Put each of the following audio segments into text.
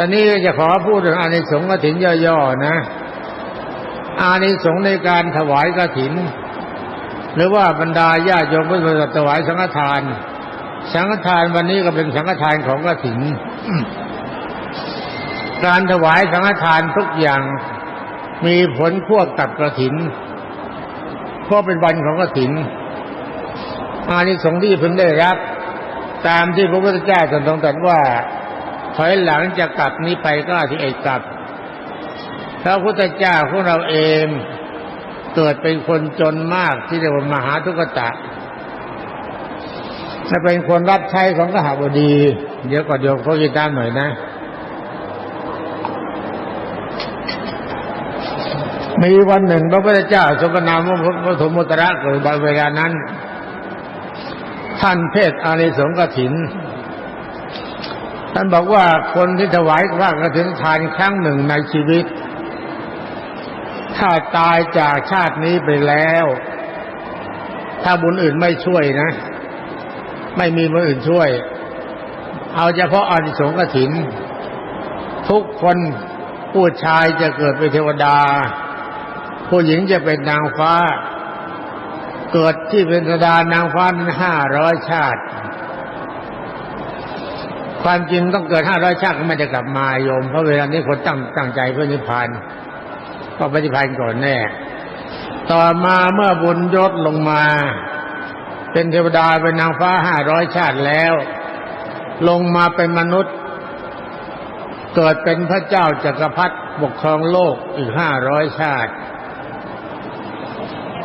ตอนนี้จะขอพูดถึงอานิสงส์กฐินย่อๆนะ อานิสงส์ในการถวายกฐิน หรือว่าบรรดาญาติโยมพุทธบริษัทถวายสังฆทาน สังฆทานวันนี้ก็เป็นสังฆทานของกฐิน การถวายสังฆทานทุกอย่างมีผลควบกับกระถินเพราะเป็นวันของกระถิน อานิสงส์ที่พึงได้รับ ตามที่พระพุทธเจ้าทรงตรัสว่า ถอยหลังจะกลับนี้ไปก็ที่เอกกลับพระพุทธเจ้าของเราเองเกิดเป็นคนจนมากที่เรียกว่ามหาทุกตะและเป็นคนรับใช้ของกหบดี เดี๋ยวก่อนโยมเขากีตามหน่อยนะ มีวันหนึ่งพระพุทธเจ้าทรงนามว่าพระธมุตระเกิดในเวลานั้น ท่านเทศอานิสงส์กถิน ท่านบอกว่าคนที่ถวายพระกฐินทานครั้งหนึ่งในชีวิต ถ้าตายจากชาตินี้ไปแล้ว ถ้าบุญอื่นไม่ช่วยนะ ไม่มีบุญอื่นช่วย เอาเฉพาะอานิสงส์กระถิน ทุกคนผู้ชายจะเกิดเป็นเทวดา ผู้หญิงจะเป็นนางฟ้า เกิดที่เป็นเทวดานางฟ้าห้าร้อยชาติ ความจริงต้องเกิดห้าร้อยชาติก็ไม่ได้กลับมาโยม เพราะเวลานี้คนตั้งตั้งใจเพื่อนิพพานก็ปฏิพานก่อนแน่ ต่อมาเมื่อบุญยศลงมา เป็นเทวดาเป็นนางฟ้าห้าร้อยชาติแล้ว ลงมาเป็นมนุษย์ เกิดเป็นพระเจ้าจักรพรรดิปกครองโลกอีกห้าร้อยชาติ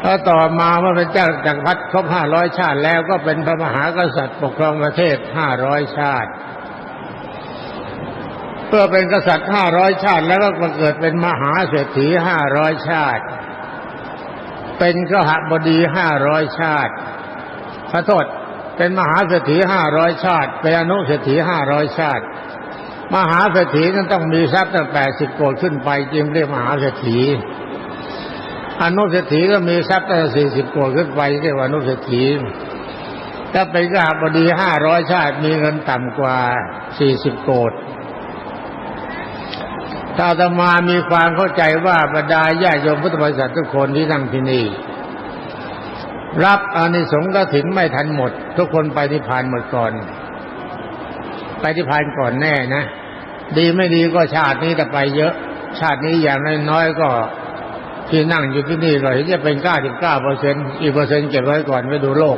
แล้วต่อมาเมื่อเป็นเจ้าจักรพรรดิครบห้าร้อยชาติแล้วก็เป็นพระมหากษัตริย์ปกครองประเทศห้าร้อยชาติ พื่อเป็นกษัตริย์ห้าร้อยชาติ แล้วก็มาเกิดเป็นมหาเศรษฐีห้าร้อยชาติ เป็นกหบดีห้าร้อยชาติขอโทษเป็นมหาเศรษฐีห้าร้อยชาติ เป็นอนุเศรษฐีห้าร้อยชาติ มหาเศรษฐีนั้นต้องมีทรัพย์ตั้งแปดสิบโกดขึ้นไปจึงเรียกมหาเศรษฐีอนุเศรษฐีก็มีทรัพย์ตั้งสี่สิบโกดขึ้นไปเรียกว่าอนุเศรษฐีถ้าเป็นกหบดีห้าร้อยชาติมีเงินต่ำกว่าสี่สิบโกด ถ้าอาตมามีความเข้าใจว่าบรรดาญาติโยมพุทธบริษัททุกคนที่นั่งที่นี่รับอานิสงส์กฐินไม่ทันหมด ทุกคนไปที่พานหมดก่อน ไปที่พานก่อนแน่นะ ดีไม่ดีก็ชาตินี้แต่ไปเยอะ ชาตินี้อย่างน้อยๆก็ที่นั่งอยู่ที่นี่ก็เห็นจะเป็นเก้าสิบเก้าเปอร์เซ็นต์อีกเปอร์เซ็นต์เก็บไว้ก่อนไปดูโลก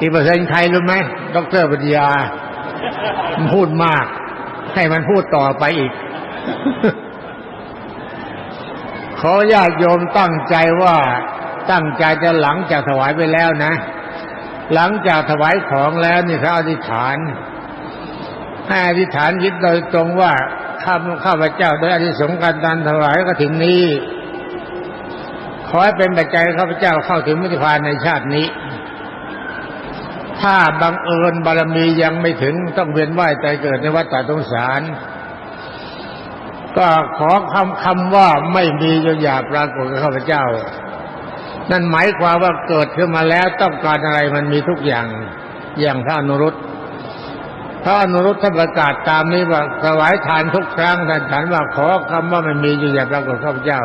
อีกเปอร์เซ็นต์ใครรู้ไหมดรปัญญาพูดมาก ให้มันพูดต่อไปอีก ขอญาติโยมตั้งใจว่าตั้งใจจะหลังจากถวายไปแล้วนะ หลังจากถวายของแล้วนี่เขาอธิษฐาน ให้อธิษฐานยึดโดยตรงว่าข้าข้าพเจ้าโดยอธิสงการตันถวายก็ถึงนี้ ขอให้เป็นปัจจัยข้าพเจ้าเข้าถึงมิติพานในชาตินี้ ถ้าบังเอิญบารมียังไม่ถึงต้องเวียนว่ายใจเกิดในวัฏฏสงสาร ก็ขอคำคำว่าไม่มีจนอย่าปรากฏกับข้าพเจ้า นั่นหมายความว่าเกิดขึ้นมาแล้วต้องการอะไรมันมีทุกอย่างอย่างพระอนุรุตพระอนุรุตท่านประกาศตามนี้ว่าถวายทานทุกครั้งท่านฉันว่าขอคำว่าไม่มีจนอย่าปรากฏข้าพเจ้า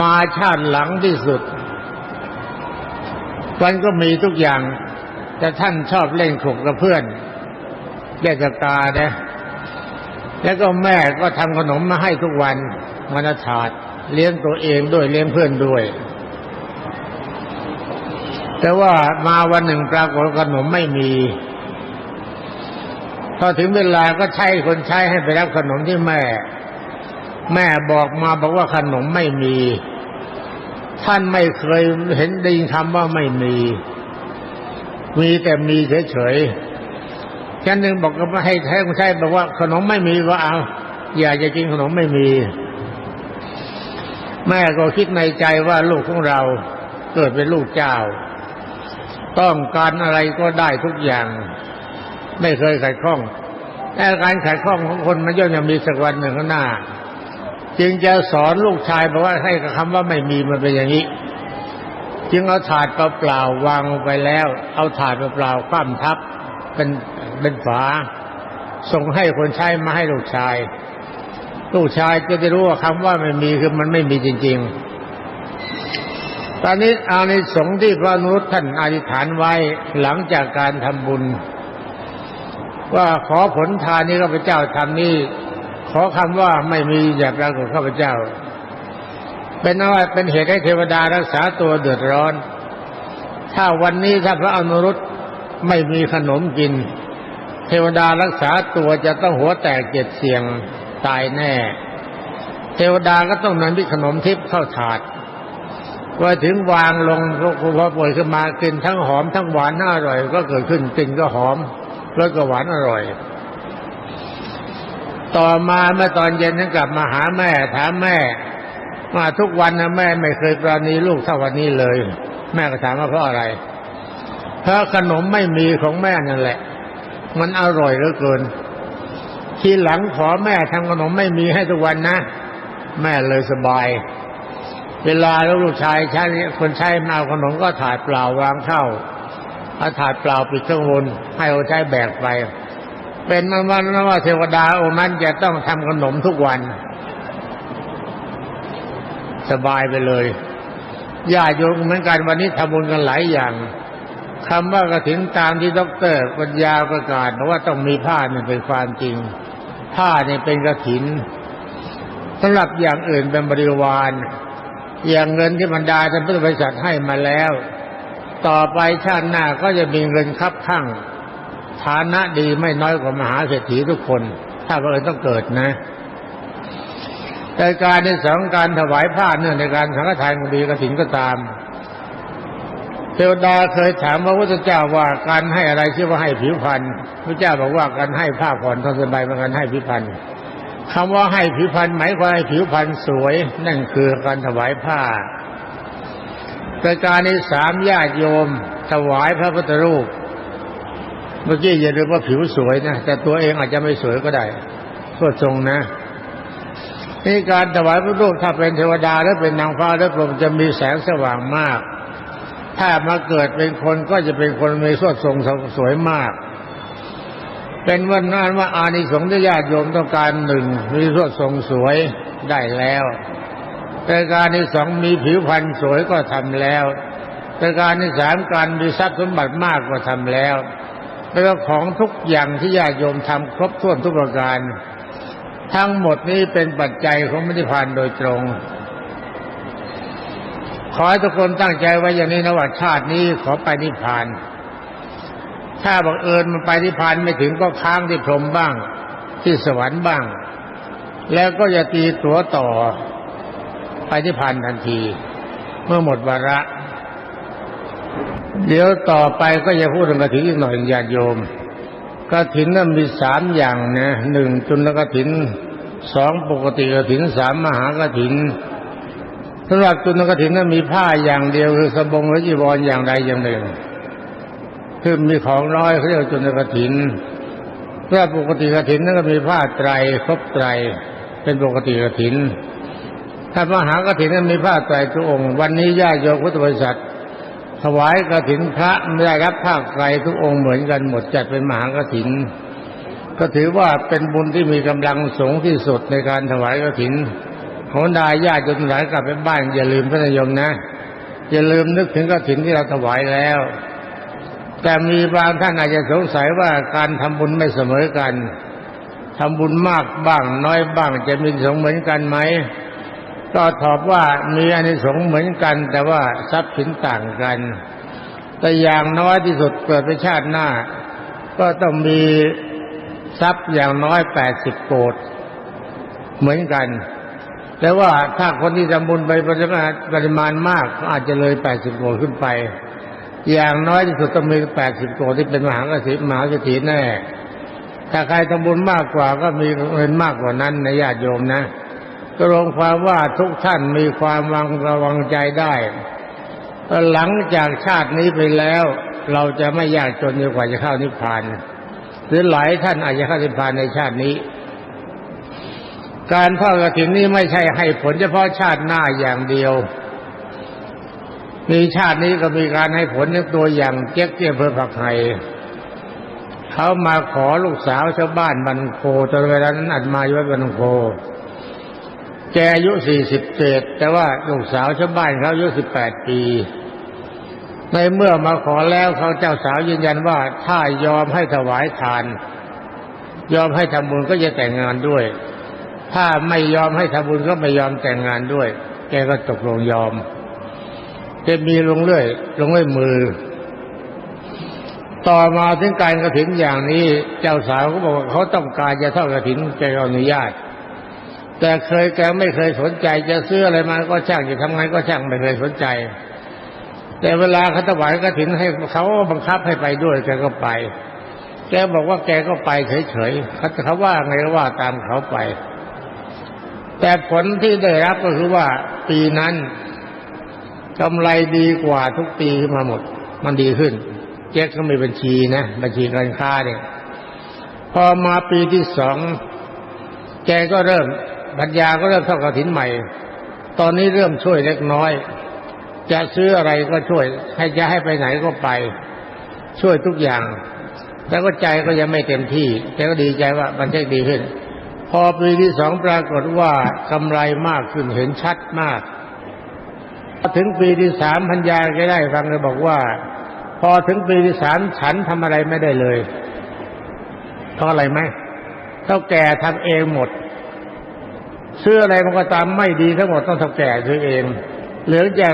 มาชาติหลังที่สุดมันก็มีทุกอย่าง แต่ท่านชอบเล่นขลุกกับเพื่อนเล่นกับตานะแล้วก็แม่ก็ทำขนมมาให้ทุกวันวันอาถาดเลี้ยงตัวเองด้วยเลี้ยงเพื่อนด้วย แต่ว่ามาวันหนึ่งปรากฏขนมไม่มี พอถึงเวลาก็ใช้คนใช้ให้ไปรับขนมที่แม่ แม่บอกมาบอกว่าขนมไม่มี ท่านไม่เคยเห็นได้ยินคำว่าไม่มี มีแต่มีเฉยๆฉันหนึ่งบอกก็ให้แท้คนใช้บอกว่า ขนมไม่มีก็เอา อยากจะกินขนมไม่มี แม่ก็คิดในใจว่าลูกของเราเกิดเป็นลูกเจ้า ต้องการอะไรก็ได้ทุกอย่าง ไม่เคยขัดข้องแต่การขัดข้องของคนมันย่อมจะมีสักวันหนึ่งข้างหน้า จึงจะสอนลูกชายบอกว่าให้คำว่าไม่มีมันเป็นอย่างนี้ จึงเอาถาดเปล่าๆวางลงไปแล้ว เอาถาดเปล่าๆคว่ำทับเป็นเป็นฝา ส่งให้คนใช้มาให้ลูกชาย ลูกชายจะได้รู้ว่าคำว่าไม่มีคือมันไม่มีจริง ๆ ตอนนี้อานิสงส์ที่พระนุษท่านอธิษฐานไว้หลังจากการทำบุญ ว่าขอผลทานนี้ข้าพเจ้าทำนี้ขอคำว่าไม่มีอย่าปรากฏข้าพเจ้า เป็นว่าเป็นเหตุให้เทวดารักษาตัวเดือดร้อน ถ้าวันนี้ถ้าพระอนุรุตไม่มีขนมกิน เทวดารักษาตัวจะต้องหัวแตกเจ็ดเสียงตายแน่ เทวดาก็ต้องนำพิขนมทิพย์เข้าถาดพอถึงวางลงพอป่วยขึ้นมากินทั้งหอมทั้งหวานทั้งอร่อย ก็เกิดขึ้นกินก็หอมรสก็หวานอร่อย ต่อมาเมื่อตอนเย็นนั้นกลับมาหาแม่ถามแม่ ว่าทุกวันนะแม่ไม่เคยปราณีลูกเท่าวันนี้เลย แม่ก็ถามว่าเพราะอะไร เพราะขนมไม่มีของแม่นั่นแหละ มันอร่อยเหลือเกิน ทีหลังขอแม่ทำขนมไม่มีให้ทุกวันนะแม่เลยสบาย เวลาลูกชายใช้คนใช้มาเอาขนมก็ถ่าดเปล่าวางเข้าเอาถ่าดเปล่าปิดข้างบนให้เอาใช้แบกไป เป็นมันว่าว่าเทวดาองค์นั้นจะต้องทำขนมทุกวัน สบายไปเลยญาติโยมเหมือนกันวันนี้ทำบุญกันหลายอย่างคำว่ากระถินตามที่ด็อกเตอร์ปัญญาประกาศบอกว่าต้องมีผ้าเนี่ยเป็นความจริง ผ้าเนี่ยเป็นกระถินสำหรับอย่างอื่นเป็นบริวาร อย่างเงินที่บรรดาท่านพุทธบริษัทให้มาแล้ว ต่อไปชาติหน้าก็จะมีเงินคับข้างฐานะดีไม่น้อยกว่ามหาเศรษฐีทุกคน ถ้าเราต้องเกิดนะ แต่การในสองการถวายผ้าเนื่องในการสังฆทานก็ดีกระถินก็ตาม เทวดาเคยถามพระพุทธเจ้าว่าการให้อะไรชื่อว่าให้ผิวพรรณพระเจ้าบอกว่าการให้ผ้าผ่อนทนสบายเป็นการให้ผิวพรรณคำว่าให้ผิวพรรณหมายความให้ผิวพรรณสวย นั่นคือการถวายผ้าประการในสามญาติโยม ถวายพระพุทธรูป เมื่อกี้อย่าลืมว่าผิวสวยนะแต่ตัวเองอาจจะไม่สวยก็ได้ก็ทรงนะ นี่การถวายพระรูปถ้าเป็นเทวดาหรือเป็นนางฟ้าหรือพรหมจะมีแสงสว่างมาก ถ้ามาเกิดเป็นคนก็จะเป็นคนมีสวดทรงสวยมาก เป็นวันนั้นว่าอานิสงส์ที่ญาติโยมต้องการหนึ่งมีสวดทรงสวยได้แล้วแต่การที่สองมีผิวพรรณสวยก็ทำแล้วแต่การที่สามการมีทรัพย์สมบัติมากก็ทำแล้วแล้วของทุกอย่างที่ญาติโยมทำครบถ้วนทุกประการ ทั้งหมดนี้เป็นปัจจัยของมิติพานโดยตรง ขอให้ทุกคนตั้งใจไว้อย่างนี้นะว่าชาตินี้ขอไปนิพพาน ถ้าบังเอิญมันไปนิพพานไม่ถึงก็ค้างที่พรหมบ้าง ที่สวรรค์บ้าง แล้วก็จะตีตัวต่อไปนิพพานทันที เมื่อหมดวาระ เดี๋ยวต่อไปก็จะพูดถึงกระถิ่นอีกหน่อยญาติโยม กระถินนั้นมีสามอย่างนะหนึ่งจุลกระถินสองปกติกระถินสามมหากระถินสำหรับจุลกระถินนั้นมีผ้าอย่างเดียวคือสบงหรือจีวรอย่างใดอย่างหนึ่งคือมีของน้อยเขาเรียกจุลกระถินถ้าปกติกระถินนั้นก็มีผ้าไตรครบไตรเป็นปกติกระถินถ้ามหากระถินนั้นมีผ้าไตรทุกองค์ วันนี้ญาติโยมพุทธบริษัท ถวายกระถินพระไม่ได้รับผ้าไตรทุกองค์เหมือนกันหมดจัดเป็นมหากระถิน ก็ถือว่าเป็นบุญที่มีกำลังสูงที่สุดในการถวายกระถินของดาญาติจนหลายกลับไปบ้าน อย่าลืมพระนยมนะ อย่าลืมนึกถึงกระถินที่เราถวายแล้ว แต่มีบางท่านอาจจะสงสัยว่าการทำบุญไม่เสมอกันทำบุญมากบ้างน้อยบ้างจะมีสงเหมือนกันไหม ก็ตอบว่ามีอานิสงส์เหมือนกัน แต่ว่าทรัพย์สินต่างกัน แต่อย่างน้อยที่สุดเกิดไปชาติหน้า ก็ต้องมีทรัพย์อย่างน้อยแปดสิบโกดเหมือนกัน แต่ว่าถ้าคนที่ทำบุญไปปริมาณปริมาณมากก็อาจจะเลยแปดสิบโกดขึ้นไป อย่างน้อยที่สุดต้องมีแปดสิบโกดที่เป็นมหากษิมหาเศรษฐีแน่ถ้าใครทำบุญมากกว่าก็มีเงินมากกว่านั้นในญาติโยมนะ ก็รวมความว่าทุกท่านมีความวางระวังใจได้หลังจากชาตินี้ไปแล้ว เราจะไม่ยากจนจนกว่าจะเข้านิพพาน หรือหลายท่านอาจจะเข้านิพพานในชาตินี้ การทอดกฐินนี้ไม่ใช่ให้ผลเฉพาะชาติหน้าอย่างเดียว มีชาตินี้ก็มีการให้ผลในตัวอย่างเจ๊กเจี๊ยบเพื่อผักไห่เขามาขอลูกสาวชาวบ้านบันโคตอนเวลานั้นอัดมาอยู่วัดบันโค แกอายุสี่สิบเจ็ดแต่ว่าลูกสาวชาวบ้านเขาอายุสิบแปดปี ในเมื่อมาขอแล้วเขาเจ้าสาวยืนยันว่าถ้ายอมให้ถวายทาน ยอมให้ทำบุญก็จะแต่งงานด้วย ถ้าไม่ยอมให้ทำบุญก็ไม่ยอมแต่งงานด้วย แกก็ตกลงยอมจะมีลงเรื่อยลงเรื่อยมือ ต่อมาถึงการกระถินอย่างนี้ เจ้าสาวก็บอกว่าเขาต้องการจะทอดกระถินแกอนุญาต แต่เคยแกไม่เคยสนใจ จะซื้ออะไรมาก็ช่างจะทำไงก็ช่างไม่เคยสนใจ แต่เวลาเขาถวายกระถินให้เขาบังคับให้ไปด้วยแกก็ไป แกบอกว่าแกก็ไปเฉยๆเขาเขาว่าไงก็ว่าตามเขาไป แต่ผลที่ได้รับก็คือว่าปีนั้นกำไรดีกว่าทุกปีขึ้นมาหมด มันดีขึ้นแจ็คก็มีบัญชีนะบัญชีการค้าเนี่ยพอมาปีที่สองแกก็เริ่ม ปัญญาก็เริ่มเท่ากระถินใหม่ ตอนนี้เริ่มช่วยเล็กน้อย จะซื้ออะไรก็ช่วย ให้จะให้ไปไหนก็ไป ช่วยทุกอย่างแต่ก็ใจก็ยังไม่เต็มที่ แต่ก็ดีใจว่ามันเช็คดีขึ้น พอปีที่สองปรากฏว่ากำไรมากขึ้นเห็นชัดมากพอถึงปีที่สามพัญญาแกได้ฟังเลยบอกว่า พอถึงปีที่สามฉันทำอะไรไม่ได้เลยเพราะอะไรไหมเท่าแก่ทำเองหมด ซื้ออะไรมันก็ตามไม่ดีทั้งหมดต้องเท่าแก่ซื้อเอง เหลือแต่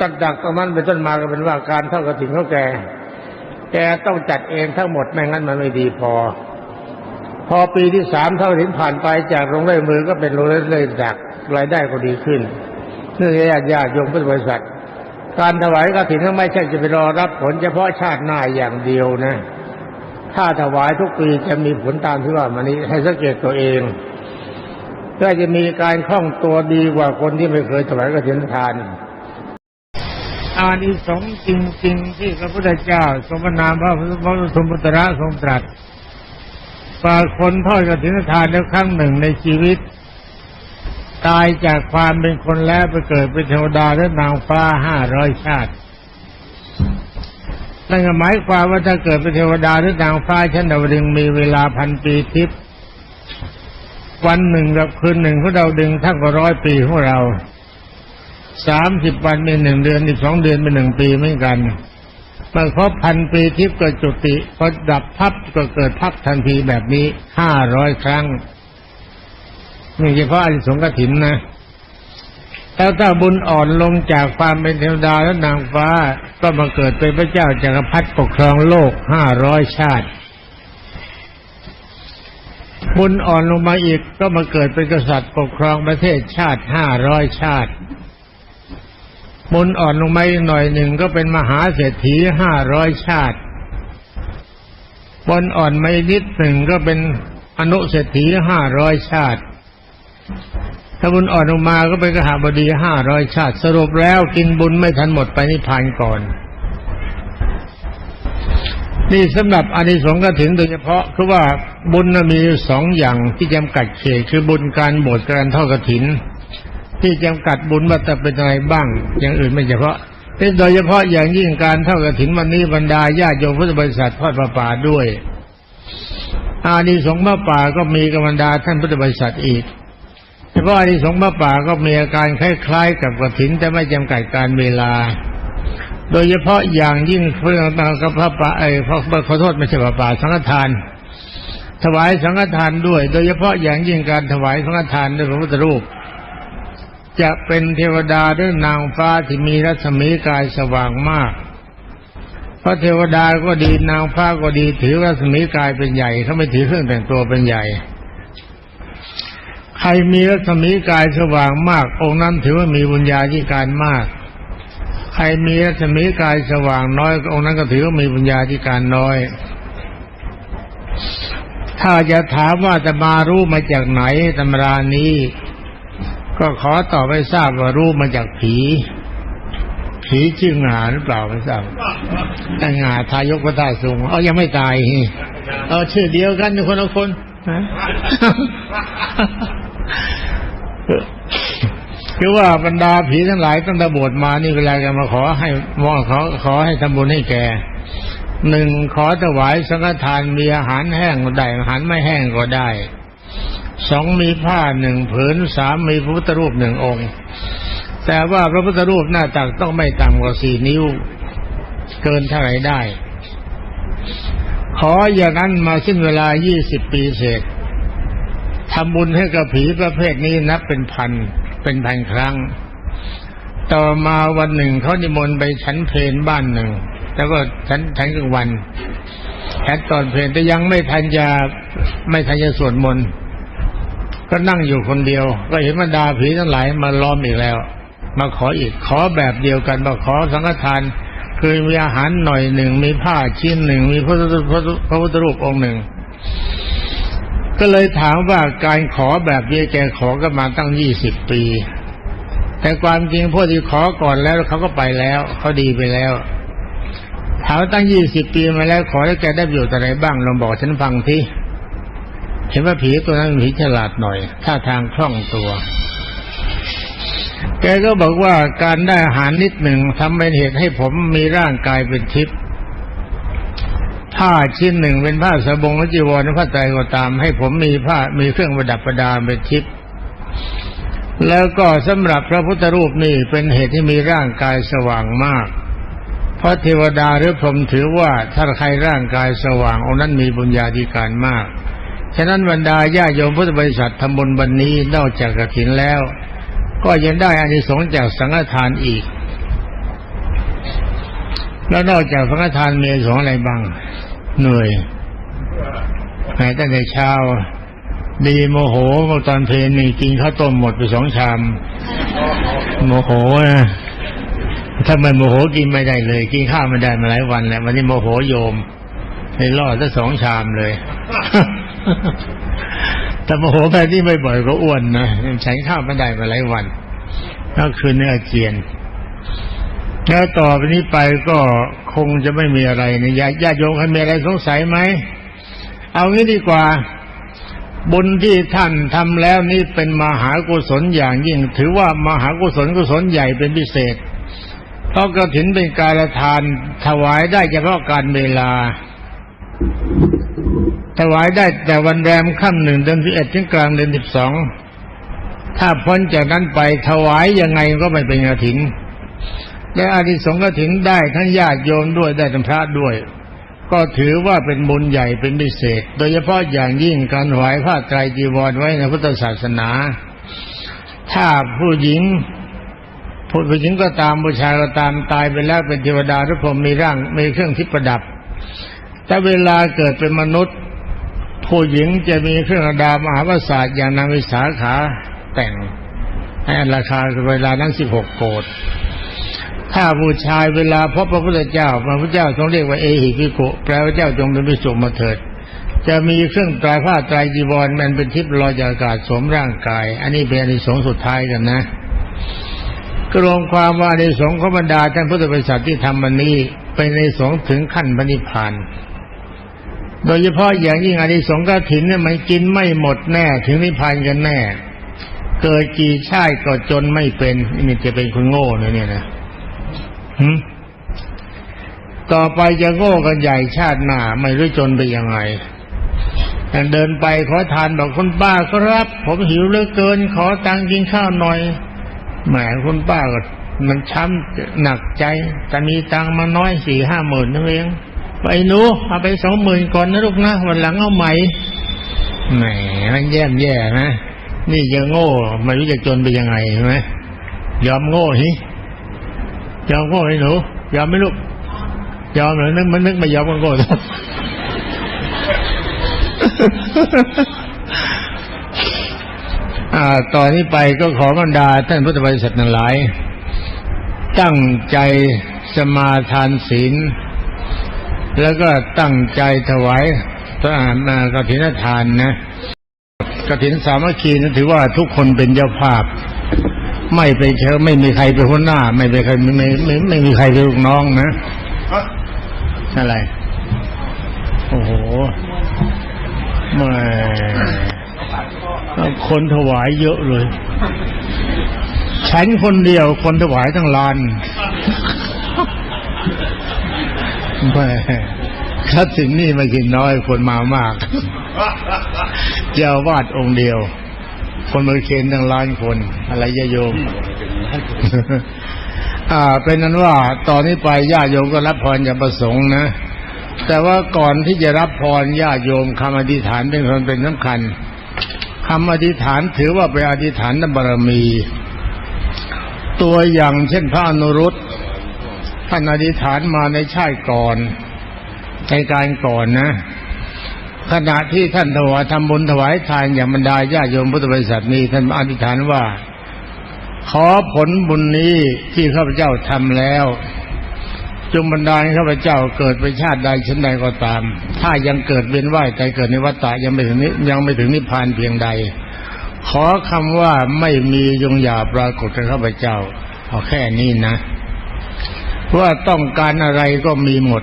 ตัดดักตรงนั้นเป็นต้นมาก็เป็นว่าการเท่ากับถึงเท่าแก่แกต้องจัดเองทั้งหมดไม่งั้นมันไม่ดีพอ พอปีที่สามเท่าถึงผ่านไปจากโรงเรียนมือก็เป็นโรงเรียนเลยดักรายได้ก็ดีขึ้นเนื่องจากญาติญาติโยมพุทธบริษัทการถวายกฐินก็ไม่ใช่จะไปรอรับผลเฉพาะชาติหน้าอย่างเดียวนะ ถ้าถวายทุกปีจะมีผลตามที่ว่ามานี้ให้สังเกตตัวเอง ก็จะมีการคล่องตัวดีกว่าคนที่ไม่เคยถวายกฐินทานอานิสงส์จริง ๆ ที่พระพุทธเจ้าทรงพระนามพระพระสมุทธระทรงตรัสปาคนทอดกฐินทานแล้วครั้งหนึ่งในชีวิต ตายจากความเป็นคนแล้วไปเกิดเป็นเทวดาและนางฟ้าห้าร้อยชาตินั่นหมายความว่าถ้าเกิดเป็นเทวดาหรือนางฟ้าชั้นดาวดึงมีเวลาพันปีทิพย์ วันหนึ่งกับคืนหนึ่งของดาดึงส์เท่าร้อยปีของเราสามสิบวันเป็นหนึ่งเดือนอีกสองเดือนเป็นหนึ่งปีเหมือนกันมื่อครบพันปีทิพย์ก็จุติพอดับพับก็เกิดพับทันทีแบบนี้ห้าร้อยครั้งนี่เฉพาะอริสงกถินนะแล้วถ้าบุญอ่อนลงจากความเป็นเทวดาและนางฟ้า ก็มาเกิดเป็นพระเจ้าจักรพรรดิปกครองโลกห้าร้อยชาติ บุญอ่อนลงมาอีกก็มาเกิดเป็นกษัตริย์ปกครองประเทศชาติห้าร้อยชาติ บุญอ่อนลงมาอีกหน่อยหนึ่งก็เป็นมหาเศรษฐีห้าร้อยชาติ บุญอ่อนมาอีกนิดหนึ่งก็เป็นอนุเศรษฐีห้าร้อยชาติ ถ้าบุญอ่อนลงมาก็เป็นกหาบดีห้าร้อยชาติ สรุปแล้วกินบุญไม่ทันหมดไปนิพพานก่อน นี่สำหรับอานิสงส์ก็ถึงโดยเฉพาะคือว่าบุญมีสองอย่างที่จำกัดเขตคือบุญการบวชการทอดกฐิน ที่จำกัดบุญว่าจะเป็นอะไรบ้าง อย่างอื่นไม่เฉพาะโดยเฉพาะอย่างยิ่งการทอดกฐินวันนี้บรรดาญาติโยมพุทธบริษัททอดประป่าด้วย อานิสงส์พระป่าก็มีกับบรรดาท่านพุทธบริษัทอีกเฉพาะอานิสงส์พระป่าก็มีอาการคล้ายๆ กับกฐินแต่ไม่จำกัดการเวลา โดยเฉพาะอย่างยิ่งเพื่องต่างกับพระป่าเอ้ยขอขอโทษไม่ใช่พระป่าสังฆทาน ถวายสังฆทานด้วย โดยเฉพาะอย่างยิ่งการถวายสังฆทานด้วยพระพุทธรูป จะเป็นเทวดาหรือนางฟ้าที่มีรัศมีกายสว่างมากเพราะเทวดาก็ดีนางฟ้าก็ดีถือรัศมีกายเป็นใหญ่เขาไม่ถือเครื่องแต่งตัวเป็นใหญ่ ใครมีรัศมีกายสว่างมาก องค์นั้นถือว่ามีบุญญาธิการมาก รมีรัศมีกายสว่างน้อยองค์นั้นก็ถือว่ามีบุญญาธิการน้อย ถ้าจะถามว่าจะมารู้มาจากไหนตำรานี้ ก็ขอตอบไปทราบว่ารู้มาจากผี ผีชื่องาหรือเปล่าไม่ทราบแต่งาทายกพระธาตุสูงเอายังไม่ตายเอาชื่อเดียวกันคนละคนฮะ คือว่าบรรดาผีทั้งหลายตั้งแต่บวชมานี่เวลาจะมาขอให้มองขอขอให้ทำบุญให้แกหนึ่งขอถวายสังฆทานมีอาหารแห้งก็ได้อาหารไม่แห้งก็ได้สองมีผ้าหนึ่งผืนสามมีพระพุทธรูปหนึ่งองค์ แต่ว่าพระพุทธรูปหน้าตักต้องไม่ต่ำกว่าสี่นิ้ว เกินเท่าไหร่ได้ ขออย่างนั้นมาสิ้นเวลายี่สิบปีเศษทำบุญให้กับผีประเภทนี้นับเป็นพัน เป็นพันครั้ง ต่อมาวันหนึ่งเขานิมนต์ไปฉันเพลนบ้านหนึ่ง แล้วก็ฉันฉันกลางวันแค่ตอนเพลนแต่ยังไม่ทันจะไม่ทันจะสวดมนต์ก็นั่งอยู่คนเดียว ก็เห็นบรรดาผีทั้งหลายมาล้อมอีกแล้ว มาขออีกขอแบบเดียวกันมาขอสังฆทานคือมีอาหารหน่อยหนึ่งมีผ้าชิ้นหนึ่งมีพระพระพระพุทธรูปองค์หนึ่ง ก็เลยถามว่าการขอแบบนี้แกขอกันมาตั้งยี่สิบปี แต่ความจริงพวกที่ขอก่อนแล้วเขาก็ไปแล้วเขาดีไปแล้วถามตั้งยี่สิบปีมาแล้วขอให้วแกได้ประโยชน์อะไรบ้างลองบอกฉันฟังทีเห็นว่าผีตัวนั้นผีฉลาดหน่อยท่าทางคล่องตัว แกก็บอกว่าการได้อาหารนิดหนึ่งทำเป็นเหตุให้ผมมีร่างกายเป็นทิพย์ ผ้าชิ้นหนึ่งเป็นผ้าสบงและจีวรผ้าไตรก็ตาม ให้ผมมีผ้ามีเครื่องประดับประดาเป็นทิพย์แล้วก็สำหรับพระพุทธรูปนี่เป็นเหตุที่มีร่างกายสว่างมาก เพราะเทวดาหรือพรหมถือว่าถ้าใครร่างกายสว่างองนั้นมีบุญญาธิการมากฉะนั้นบรรดาญาโยมพุทธบริษัททำบุญวันนี้นอกจากกฐินแล้ว ก็ยังได้อานิสงส์จากสังฆทานอีก แล้วนอกจากสังฆทานมีอานิสงอะไรบ้าง เหนื่อยแม้ตั้งแต่เช้า ดีโมโหเมื่อตอนเพลนนี่กินข้าวต้มหมดไปสองชาม โมโหนะถ้าไม่โมโหกินไม่ได้เลย กินข้าวไม่ได้มาหลายวันแล้ววันนี้โมโหโยมเลยรอดซะสองชามเลยแต่โมโหแบบนี้ไม่บ่อยก็อ้วนนะฉันข้าวไม่ได้มาหลายวันก็คือเนื้อเจียน แล้วต่อไปนี้ไปก็คงจะไม่มีอะไรนะญาติโยมใครมีอะไรสงสัยไหม เอางี้ดีกว่า บุญที่ท่านทำแล้วนี่เป็นมหากุศลอย่างยิ่ง ถือว่ามหากุศลกุศลใหญ่เป็นพิเศษเพราะกระถินเป็นการทานถวายได้เฉพาะการเวลา ถวายได้แต่วันแรมค่ำหนึ่งเดือนสิบเอ็ดถึงกลางเดือนสิบสองถ้าพ้นจากนั้นไปถวายยังไงก็ไม่เป็นกระถิน และอานิสงส์กฐินได้ทั้งญาติโยมด้วยได้ทั้งพระด้วย ก็ถือว่าเป็นบุญใหญ่เป็นพิเศษ โดยเฉพาะอย่างยิ่งการถวายผ้าไตรจีวรไว้ในพุทธศาสนา ถ้าผู้หญิงผู้หญิงก็ตามผู้ชายก็ตามตายไปแล้วเป็นเทวดาหรือพรหมมีร่างมีเครื่องทิพประดับ แต่เวลาเกิดเป็นมนุษย์ ผู้หญิงจะมีเครื่องระดับมหาประสาทอย่างนางวิสาขาแต่งให้ราคาเวลานั้นสิบหกโกด ถ้าผู้ชายเวลาพบพระพุทธเจ้าพระพุทธเจ้าต้องเรียกว่าเอหิพิโกแปลว่าเจ้าจงเป็นพิสุมาเถิด จะมีเครื่องตรายผ้าตรายจีวรมันเป็นทิพย์ลอยจากอากาศสวมร่างกาย อันนี้เป็นอนิสงส์สุดท้ายกันนะกรวมความว่าอานิสงส์ขบรรดาท่านพุทธบริษัทที่ทำมันนี้เป็นในสงส์ถึงขั้นพระนิพาน โดยเฉพาะอย่างยิ่งอานิสงส์กฐินเนี่ยมันกินไม่หมดแน่ถึงนิพพานกันแน่ เกิดกี่ชาติก็จนไม่เป็นนี่จะเป็นคนโง่เนี่ยนะ ต่อไปจะโง่กันใหญ่ชาติหน้าไม่รู้จนไปยังไงแต่เดินไปขอทานบอกคุณป้าครับ ผมหิวเหลือเกิน ขอตังค์กินข้าวหน่อยแหมคุณป้าก็มันช้ำหนักใจ แต่มีตังค์มาน้อยสี่ห้าหมื่นนั่นเองไปหนูเอาไปสองหมื่นก่อนนะลูกนะวันหลังเอาใหม่แหมมันแย่มแย่นะ นี่จะโง่ไม่รู้จะจนไปยังไงใช่ไหมยอมโง่ฮิ ยอมโง่ไอ้หนูยอมไหมลูกยอมหรอนึกมันนึกไม่ยอมก็โง่อ่าตอนนี้ไปก็ขอบรรดาท่านพุทธบริษัททั้งหลาย ตั้งใจสมาทานศีล แล้วก็ตั้งใจถวายพระอาหารกฐินทานนะกฐินสามัคคีนะถือว่าทุกคนเป็นเจ้าภาพ ไม่ไปเชิญไม่มีใครเป็นหัวหน้า ไม่ไปใครไม่ไม่ไม่ไม่มีใครเป็นลูกน้องนะอะไร โอ้โหแม่คนถวายเยอะเลย ฉันคนเดียวคนถวายทั้งลานแม่ถ้าถึงนี่ไม่กินน้อยคนมามากเจ้าวาดองค์เดียว คนมาเคนตั้งล้านคน อะไรจะโยม อ่า เป็นนั้นว่าตอนนี้ไปญาติโยมก็รับพรจากประสงค์นะ แต่ว่าก่อนที่จะรับพรญาติโยมคำอธิษฐานเป็นคนเป็นสำคัญคำอธิษฐานถือว่าเป็นอธิษฐานบารมี ตัวอย่างเช่นพระอนุรุตท่านอธิษฐานมาในชาติก่อนในการก่อนนะ ขณะที่ท่านถวายทำบุญถวายทานอย่างบรรดาญาโยมพุทธบริษัทนี้ท่านอธิษฐานว่า ขอผลบุญนี้ที่ข้าพเจ้าทำแล้ว จงบันดาลข้าพเจ้าเกิดไปชาติใดชั้นใดก็ตาม ถ้ายังเกิดเวียนว่ายใจเกิดในวัฏฏะยังไม่ถึงนิยังไม่ถึงนิพพานเพียงใด ขอคำว่าไม่มียงอย่าปรากฏกับข้าพเจ้าเอาแค่นี้นะว่าต้องการอะไรก็มีหมด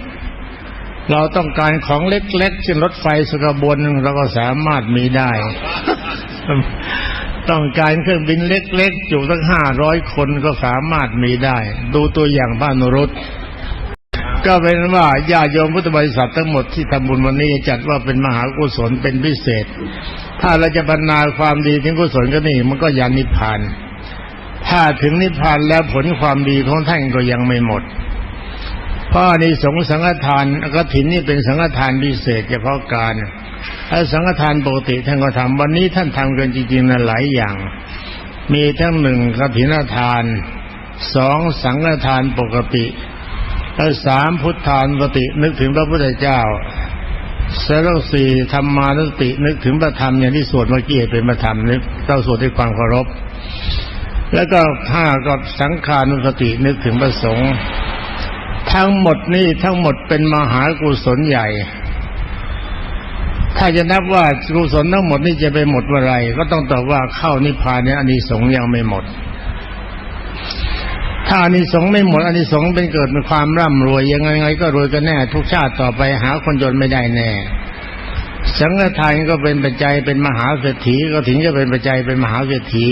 เราต้องการของเล็กๆเช่นรถไฟสกบวนเราก็สามารถมีได้ ต้องการเครื่องบินเล็กๆจุตั้งห้าร้อยคนก็สามารถมีได้ ดูตัวอย่างบ้านรุษก็เป็นว่าญาติโยมพุทธบริษัททั้งหมดที่ทำบุญวันนี้จัดว่าเป็นมหากุศลเป็นพิเศษ ถ้าเราจะบรรณาความดีถึงกุศลก็นี่มันก็ยันนิพพาน ถ้าถึงนิพพานแล้วผลความดีของท่านก็ยังไม่หมด พราะในสงฆ์สังฆทานกฐินนี่เป็นสังฆทานพิเศษเฉพาะการถ้าสังฆทานปกติท่านก็ทำวันนี้ท่านทำกันจริงๆนะหลายอย่าง มีทั้งหนึ่งกฐินทานสองสังฆทานปกติและสามพุทธานปกตินึกถึงพระพุทธเจ้าสรสี่ธรรมานุสตินึกถึงพระธรรมอย่างที่สวดเมื่อกี้เป็นพระธรรมนึกเราสวดด้วยความเคารพ แล้วก็ห้าก็สังขานุสตินึกถึงพระสงฆ์ ทั้งหมดนี่ทั้งหมดเป็นมหากุศลใหญ่ ถ้าจะนับว่ากุศลทั้งหมดนี่จะไปหมดเมื่อไรก็ต้องตอบว่าเข้านิพพานเนี่ยอานิสงส์ยังไม่หมด ถ้าอานิสงส์ไม่หมดอานิสงส์เป็นเกิดเป็นความร่ำรวยยังไงไงก็รวยกันแน่ ทุกชาติต่อไปหาคนจนไม่ได้แน่สังฆทานก็เป็นปัจจัยเป็นมหาเศรษฐีก็ถึงจะเป็นปัจจัยเป็นมหาเศรษฐี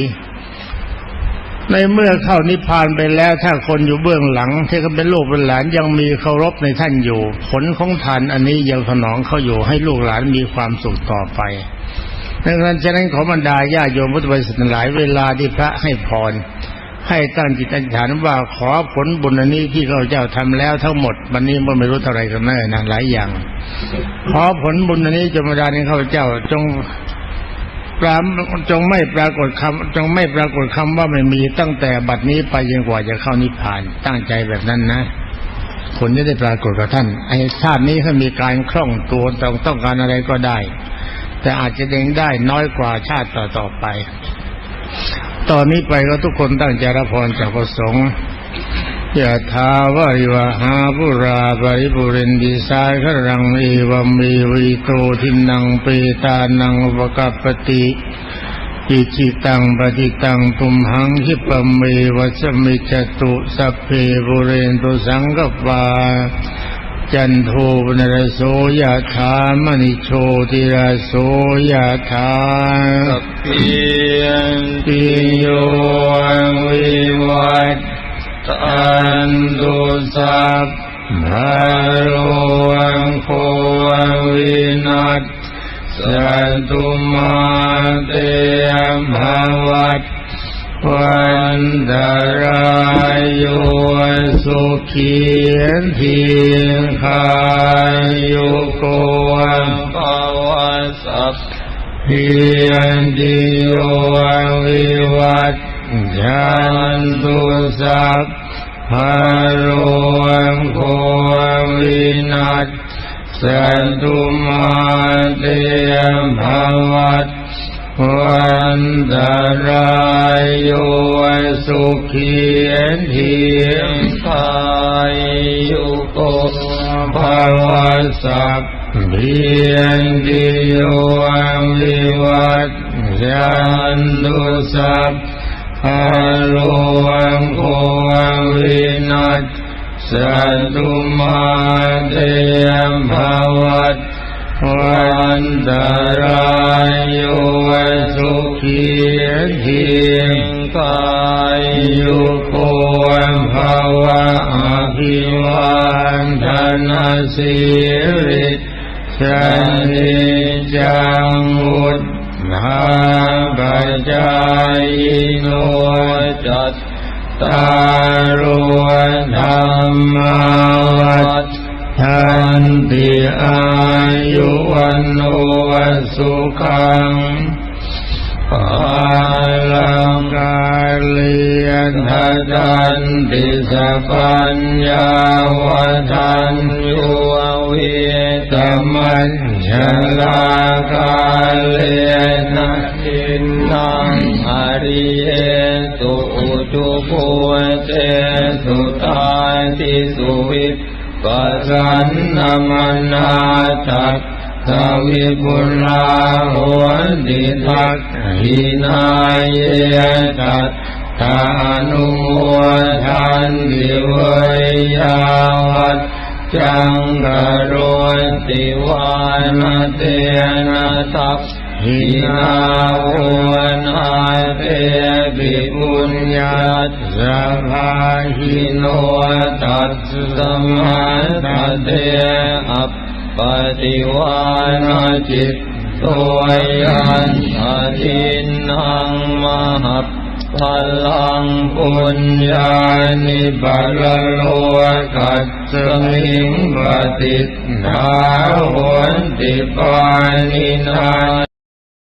ในเมื่อเข้านิพพานไปแล้วถ้าคนอยู่เบื้องหลังที่เขาเป็นลูกเป็นหลานยังมีเคารพในท่านอยู่ ผลของทานอันนี้ยังสนองเขาอยู่ให้ลูกหลานมีความสุขต่อไปดังนั้นฉะนั้นขอบรรดาญาโยมพุทธบริษัทหลายเวลาที่พระให้พร ให้ตั้งจิตอธิษฐานว่าขอผลบุญอันนี้ที่ข้าพเจ้าทำแล้วทั้งหมดวันนี้มันไม่รู้เท่าไรกันแน่นะหลายอย่าง ขอผลบุญอันนี้จงมาดาในข้าพเจ้าจง ปรามจงไม่ปรากฏคำจงไม่ปรากฏคำว่าไม่มีตั้งแต่บัดนี้ไปยังกว่าจะเข้านิพพาน ตั้งใจแบบนั้นนะผลจะได้ปรากฏกับท่าน ไอ้ชาตินี้ถ้ามีการคล่องตัวต้องต้องการอะไรก็ได้ แต่อาจจะเด้งได้น้อยกว่าชาติต่อต่อไป ตอนนี้ไปก็ทุกคนตั้งใจรับพรจากพระสงฆ์ ยะทาวาริวหาปุราปริปุเรนดิสายขรังเอวมเมวิโตทินังเปตานังอุปกัปปติอิจิตังปฏิตังตุมหังคิปะเมวัชมิจตุสัพเพบุเรนตุสังกปาจันโทปนรโสยะถามณิโชติระโสยะถาสัพเพนปิโยวิวัต ตันตุสัพพะโลวังโควินัสสันตุมาเตมภวัตวันตรายโยสุขีทีคายโยโกภาวะสัพพียนติโยวิ ยันตุสัพพะโลโควินัสสันตุมาเตภวัตวันตรายโยสุขีทีคายโยโกภาวสัพเพียนติโยวิวัตยันตุสัพ พะโลโควินัสสันตุมาเตภวัตวันตรายโยสุขีทีกายยุโกภาวะอภิวันทนาสีริชันนิจังวุฒ นาปัจจายโนจัตตารธรรมาวัฏทันติอายุวันโอสุขัง ลังกาลียนทันติสะปัญญาวทันยุเวตมันชลากาเลนะจินนังอริเยตุจุปุเตสุตาติสุวิปปัสสันนมนาทัต สวิปุลาโหติทักหินายเยตัตตานุโมทันติเวยาวัตจังกโรติวานเตนะทัพหินาโวนาเตปิปุญญาตสภาหิโนตัสสมาตเตอัป ปฏิวานาจิตตัวยันอาทินังมหัพพลังปุญญาณิบาลโลกัสสมิงปฏิทาหวนติปานินา